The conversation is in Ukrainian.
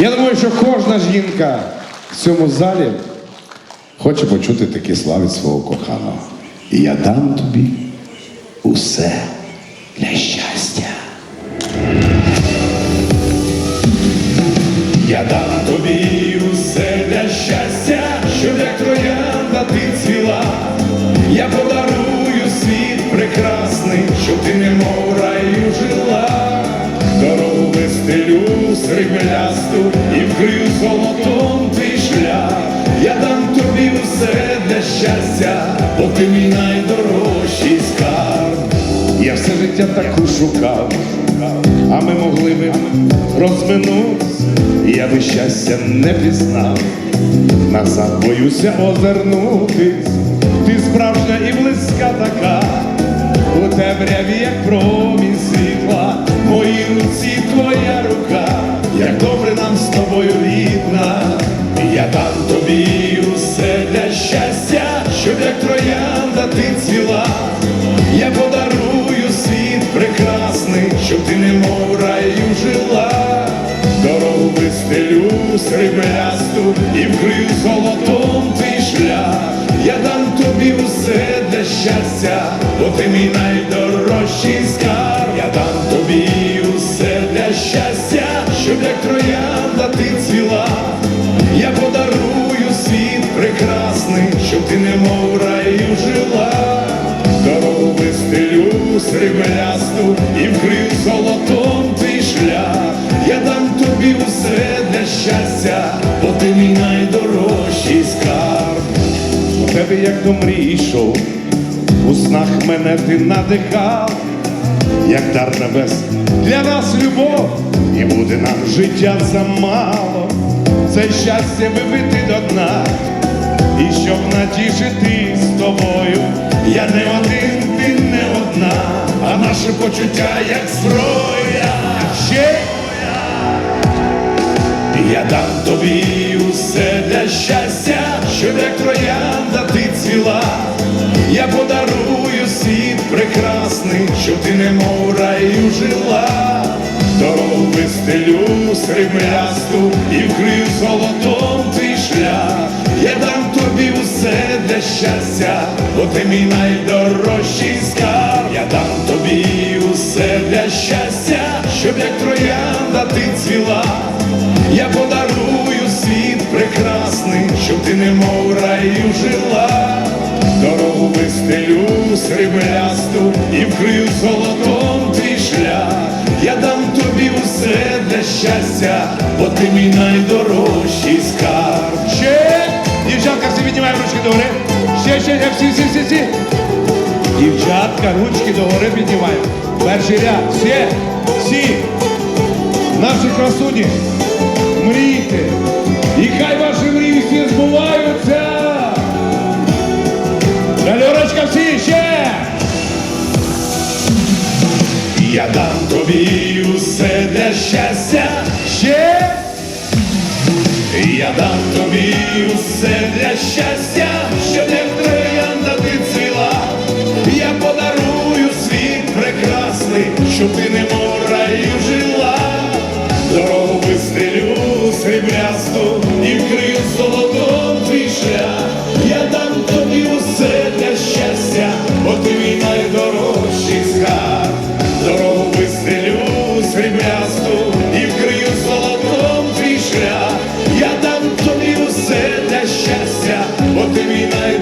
Я думаю, що кожна жінка в цьому залі хоче почути такі слави свого коханого. І я дам тобі усе для щастя. Я дам тобі усе для щастя, щоб як троянда ти цвіла. Я подарую сріблясту і вкрию золотом твій шлях. Я дам тобі усе для щастя, бо ти мій найдорожчий скарб. Я все життя таку шукав, а ми могли би розминутись, я би щастя не пізнав, назад боюся озирнутись, ти справжня і близька така, у темряві, як промінь тобою рідна, я дам тобі усе для щастя, щоб як троянда ти цвіла. Я подарую світ прекрасний, щоб ти немов в раю жила. Дорогу вистелю сріблясту і вкрию золотом твій шлях. Я дам тобі усе для щастя, бо ти мій найдорожчий скарб. Я дам тобі усе для щастя, щоб як троянда сріблясту і вкрию золотом твій шлях. Я дам тобі усе для щастя, бо ти мій найдорожчий скарб. У тебе як до мрії у снах мене ти надихав, як дар небес для нас любов, і буде нам життя замало, це щастя вибити до дна, і щоб натішити з тобою, Я не один, ти не одна, а наше почуття як зброя. ще Я дам тобі усе для щастя, щоб як троянда ти цвіла. Я подарую світ прекрасний, щоб ти немов раю жила. Дорогу вистелю сріблясту і вкрию золотом твій шлях. Я дам тобі для щастя, бо ти мій найдорожчий скарб. Я дам тобі усе для щастя, щоб як троянда ти цвіла. Я подарую світ прекрасний, щоб ти немов раю жила. Дорогу вистелю сріблясту і вкрию золотом твій шлях. Я дам тобі усе для щастя, бо ти мій найдорожчий скарб. Піднімаємо ручки догори. Ще, ще, ще, всі, всі, всі, всі. Дівчатка, ручки догори піднімаємо. Перший ряд. Всі, всі. Наші красуні. Мрійте. І хай ваші мрії всі збуваються. Гальорочка, всі ще. Я дам тобі усе для щастя. Ще. Я дам тобі усе для щастя, щоб як От і війна.